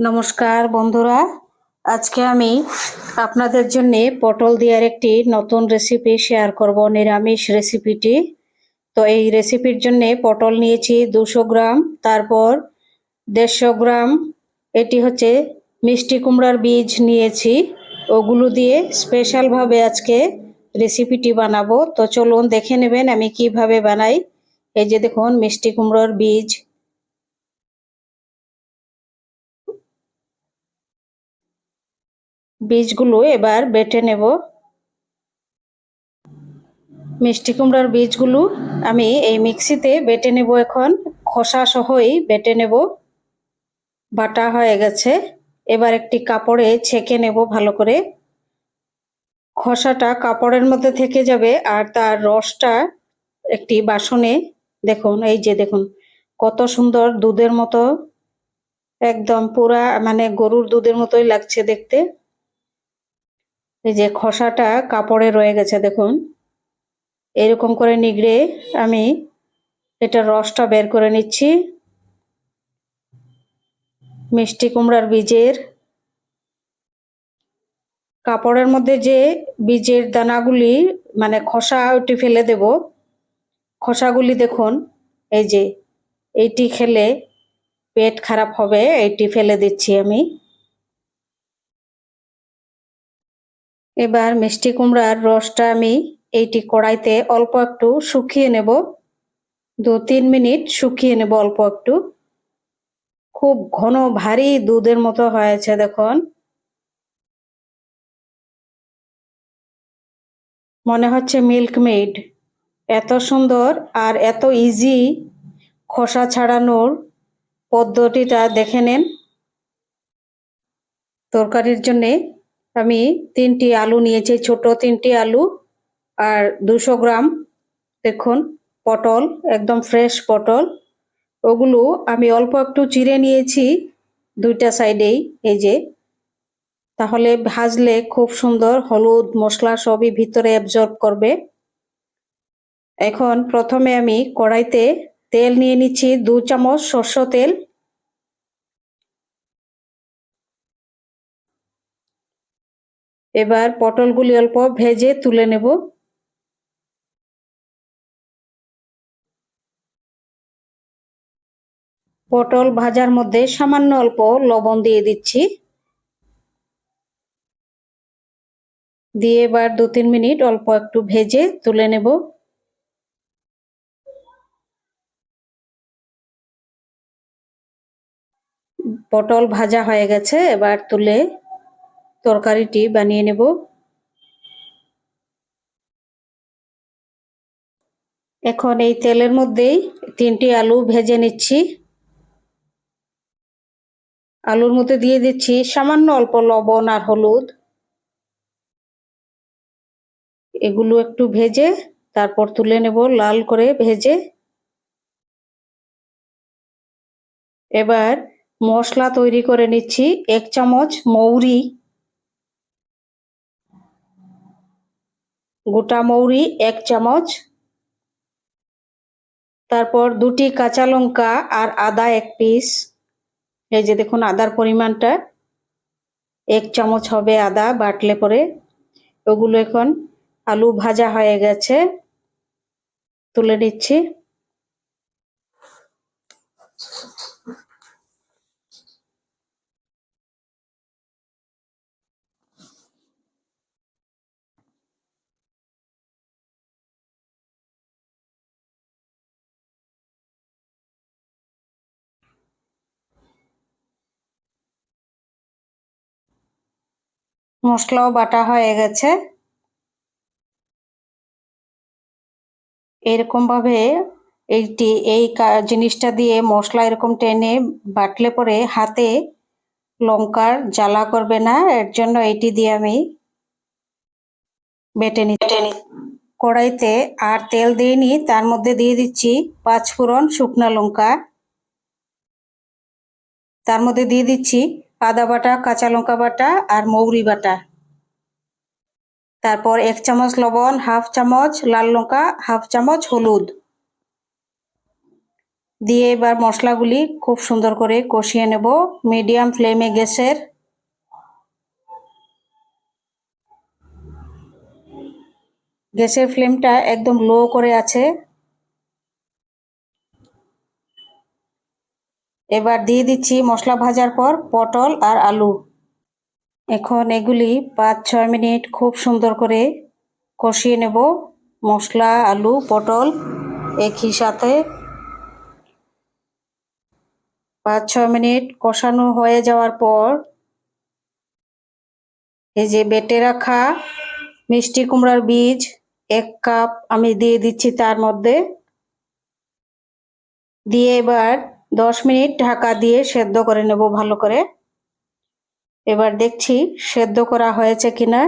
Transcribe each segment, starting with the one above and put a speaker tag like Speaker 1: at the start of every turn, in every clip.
Speaker 1: নমস্কার বন্ধুরা। আজকে আমি আপনাদের জন্য পটল দেওয়ার একটি নতুন রেসিপি শেয়ার করব, নিরামিষ রেসিপিটি তো এই রেসিপির জন্য পটল নিয়েছি দুশো গ্রাম, তারপর দেড়শো গ্রাম, এটি হচ্ছে মিষ্টি কুমড়ার বীজ নিয়েছি। ওগুলো দিয়ে স্পেশালভাবে আজকে রেসিপিটি বানাবো। তো চলুন দেখে নেবেন আমি কীভাবে বানাই। এই যে দেখুন, মিষ্টি কুমড়োর বীজ বীজগুলো এবার বেটে নেব। মিষ্টি কুমড়ার বীজগুলো আমি এই মিক্সিতে বেটে নেব এখন। খোসা সহই বেটে নেব। বাটা হয়ে গেছে। এবার একটি কাপড়ে ছেঁকে নেব ভালো করে। খোসাটা কাপড়ের মধ্যে থেকে যাবে আর তার রসটা একটি বাসনে দেখুন, এই যে দেখুন, কত সুন্দর দুধের মতো, একদম পুরা মানে গরুর দুধের মতোই লাগছে দেখতে। এই যে খসাটা কাপড়ে রয়ে গেছে, দেখুন। এরকম করে নিগড়ে আমি এটা রসটা বের করে নিচ্ছি। মিষ্টি কুমড়ার বীজের কাপড়ের মধ্যে যে বীজের দানাগুলি মানে খসা ওটি ফেলে দেব। খসাগুলি দেখুন, এই যে এইটি খেলে পেট খারাপ হবে, এইটি ফেলে দিচ্ছি আমি। এবার মিষ্টি কুমড়ার রসটা আমি এইটি কড়াইতে অল্প একটু শুকিয়ে নেব। দু তিন মিনিট শুকিয়ে নেব অল্প একটু। খুব ঘন ভারী দুধের মতো হয়েছে, দেখুন। মনে হচ্ছে মিল্ক মেড। এত সুন্দর আর এত ইজি খোসা ছাড়ানোর পদ্ধতিটা দেখে নেন। তরকারির জন্যে আমি তিনটি আলু নিয়েছি, ছোট তিনটি আলু আর দুশো গ্রাম, দেখুন, পটল, একদম ফ্রেশ পটল। ওগুলো আমি অল্প একটু চিড়ে নিয়েছি দুইটা সাইডেই, এই যে। তাহলে ভাজলে খুব সুন্দর, হলুদ, মশলা সবই ভিতরে অ্যাবজর্ব করবে। এখন প্রথমে আমি কড়াইতে তেল নিয়ে নিচ্ছি, দু চামচ সর্ষ তেল। এবার পটলগুলি অল্প ভেজে তুলে নেব। পটল ভাজার মধ্যে সামান্য অল্প লবণ দিয়ে দিচ্ছি। দিয়ে এবার দু তিন মিনিট অল্প একটু ভেজে তুলে নেব। পটল ভাজা হয়ে গেছে, এবার তুলে তরকারিটি বানিয়ে নেব। এখন এই তেলের মধ্যেই তিনটি আলু ভেজে নিচ্ছি। আলুর মধ্যে দিয়ে দিচ্ছি সামান্য অল্প লবণ আর হলুদ। এগুলো একটু ভেজে তারপর তুলে নেব লাল করে ভেজে। এবার মশলা তৈরি করে নিচ্ছি এক চামচ মৌরি। গোটা মৌরি, এক চামচ। তারপর দুটি কাঁচা লঙ্কা আর আদা এক পিস এই যে দেখুন আদার পরিমাণটা। এক চামচ হবে আদা বাটলে পরে। ওগুলো এখন আলু ভাজা হয়ে গেছে। তুলে নিচ্ছি। মশলাও বাটা হয়ে গেছে। এরকম ভাবে এইটি, এই জিনিসটা দিয়ে মশলা এরকম টেনে বাটলে পরে হাতে লঙ্কার জ্বালা করবে না, এর জন্য এটি দিয়ে আমি বেটে নি কড়াইতে আর তেল দিইনি, তার মধ্যে দিয়ে দিচ্ছি পাঁচ ফোড়ন শুকনো লঙ্কা। তার মধ্যে দিয়ে দিচ্ছি আদা বাটা, কাঁচা লঙ্কা বাটা আর মৌরি বাটা। তারপর এক চামচ লবণ, হাফ চামচ লাল লঙ্কা, হাফ চামচ হলুদ। দিয়ে এবার মশলাগুলি খুব সুন্দর করে কষিয়ে নেব। মিডিয়াম ফ্লেমে গ্যাসের। গ্যাসের ফ্লেমটা একদম লো করে আছে। এবার দিয়ে দিচ্ছি মশলা ভাজার পর পটল আর আলু। এখন এগুলি পাঁচ, ছয় মিনিট খুব সুন্দর করে কষিয়ে নেব। মশলা, আলু, পটল একই সাথে। পাঁচ ছ মিনিট কষানো হয়ে যাওয়ার পর এই যে বেটে রাখা মিষ্টি কুমড়ার বীজ এক কাপ আমি দিয়ে দিচ্ছি তার মধ্যে। দিয়ে এবার দশ মিনিট ঢাকা দিয়ে সেদ্ধ করে নেব ভালো করে। এবার দেখছি সেদ্ধ করা হয়েছে কিনা,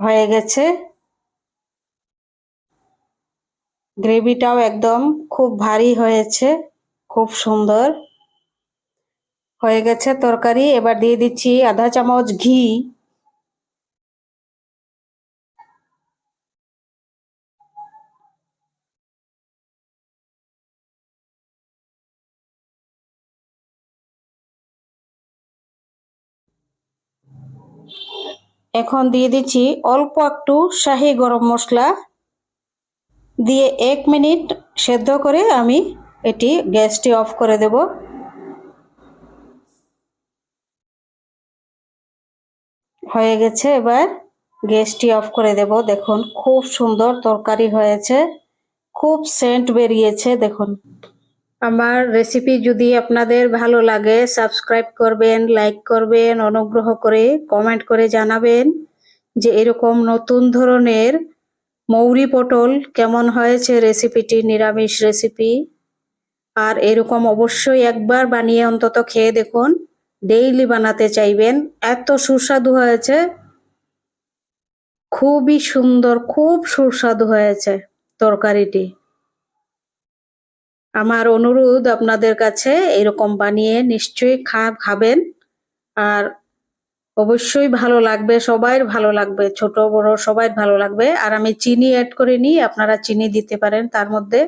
Speaker 1: হয়ে গেছে। গ্রেভিটাও একদম খুব ভারী হয়েছে, খুব সুন্দর। হয়ে গেছে তরকারি। এবার দিয়ে দিচ্ছি আধা চামচ ঘি। এখন দিয়ে দিচ্ছি অল্প একটু শাহি গরম মশলা। দিয়ে এক মিনিট সেদ্ধ করে আমি এটি গ্যাসটি অফ করে দেব। হয়ে গেছে এবার গ্যাসটি অফ করে দেব। দেখুন, খুব সুন্দর তরকারি হয়েছে। খুব সেন্ট বেরিয়েছে, দেখুন। আমার রেসিপি যদি আপনাদের ভালো লাগে সাবস্ক্রাইব করবেন লাইক করবেন, অনুগ্রহ করে কমেন্ট করে জানাবেন যে এরকম নতুন ধরনের মৌরি পটল কেমন হয়েছে রেসিপিটি নিরামিষ রেসিপি আর এরকম অবশ্যই একবার বানিয়ে অন্তত খেয়ে দেখুন ডেইলি বানাতে চাইবেন। এত সুস্বাদু হয়েছে। খুবই সুন্দর, খুব সুস্বাদু হয়েছে তরকারিটি। আমার অনুরোধ আপনাদের কাছে, এরকম বানিয়ে নিশ্চয়ই খা, খাবেন। আর অবশ্যই ভালো লাগবে সবাই ভালো লাগবে, ছোট, বড় সবাই ভালো লাগবে। আর আমি চিনি অ্যাড করে নিই, আপনারা চিনি দিতে পারেন তার মধ্যে।